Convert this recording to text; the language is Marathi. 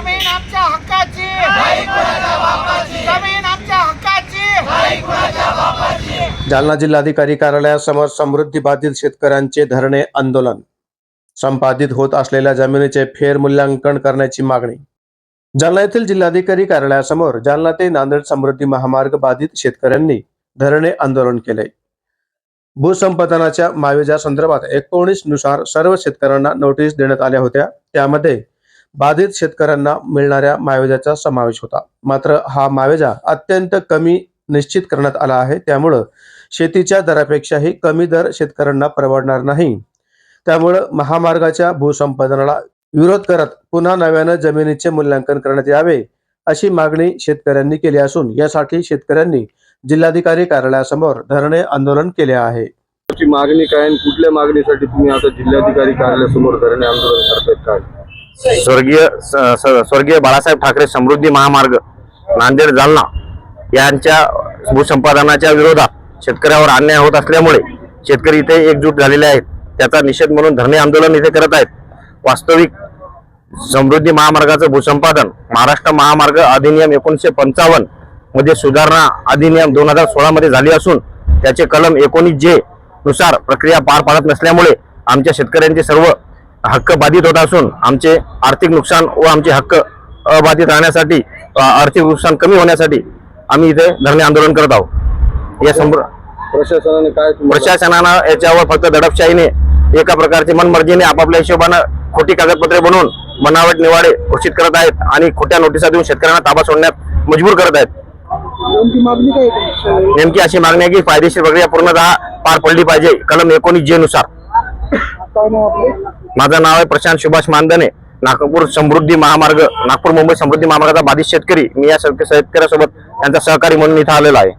आमच्या हक्काची. जमीन आमच्या हक्काची. जालना जिल्हाधिकारी कार्यालयासमोर समृद्धी बाधित शेतकऱ्यांचे धरणे आंदोलन. संपादित होत असलेल्या जमिनीचे फेरमूल्यांकन करण्याची मागणी. जालना येथील जिल्हाधिकारी कार्यालयासमोर जालना ते नांदेड समृद्धी महामार्ग बाधित शेतकऱ्यांनी धरणे आंदोलन केले. भूसंपादनाच्या मावेजा संदर्भात एकोणीसनुसार सर्व शेतकऱ्यांना नोटीस देण्यात आल्या होत्या. त्यामध्ये बाधित शेतकऱ्यांना मिळणाऱ्या मावेजाचा समावेश होता. मात्र हा मावेजा अत्यंत कमी निश्चित करण्यात आला आहे. त्यामुळं शेतीच्या दरापेक्षाही कमी दर शेतकऱ्यांना परवडणार नाही. त्यामुळं महामार्गाच्या भूसंपादनाला विरोध करत पुन्हा नव्यानं जमिनीचे मूल्यांकन करण्यात यावे अशी मागणी शेतकऱ्यांनी केली असून यासाठी शेतकऱ्यांनी जिल्हाधिकारी कार्यालयासमोर धरणे आंदोलन केले आहे. मागणी काय कुठल्या मागणीसाठी तुम्ही आता जिल्हाधिकारी कार्यालयासमोर धरणे आंदोलन करतायत काय? स्वर्गीय स- स- स्वर्गीय बाळासाहेब ठाकरे समृद्धी महामार्ग नांदेड जालना यांच्या भूसंपादनाच्या विरोधात शेतकऱ्यावर अन्याय होत असल्यामुळे शेतकरी इथे एकजूट झालेले आहेत. त्याचा निषेध म्हणून धरणे आंदोलन इथे करत आहेत. वास्तविक समृद्धी महामार्गाचं भूसंपादन महाराष्ट्र महामार्ग अधिनियम एकोणीसशे पंचावन्नमध्ये सुधारणा अधिनियम दोन हजार सोळामध्ये झाली असून त्याचे कलम एकोणीस जे नुसार प्रक्रिया पार पाडत नसल्यामुळे आमच्या शेतकऱ्यांचे सर्व हक्क बाधित होत असून आमचे आर्थिक नुकसान व आमचे हक्क अबाधित राहण्यासाठी आर्थिक नुकसान कमी होण्यासाठी आम्ही इथे धरणे आंदोलन करत आहोत. या संपूर्ण प्रशासनाने काय प्रशासनानं याच्यावर फक्त दडपशाहीने एका प्रकारचे मनमर्जीने आपापल्या हिशोबानं खोटी कागदपत्रे बनवून बनावट निवाडे घोषित करत आहेत आणि खोट्या नोटिसा देऊन शेतकऱ्यांना ताबा सोडण्यात मजबूर करत आहेत. नेमकी अशी मागणी आहे की फायदेशीर प्रक्रिया पूर्णतः पार पडली पाहिजे. कलम एकोणीस जे नुसार. माझं नाव आहे प्रशांत सुभाष मानधने. नागपूर समृद्धी महामार्ग नागपूर मुंबई समृद्धी महामार्गाचा बाधित शेतकरी. मी या शेतकऱ्यासोबत यांचा सहकारी म्हणून इथं आलेला आहे.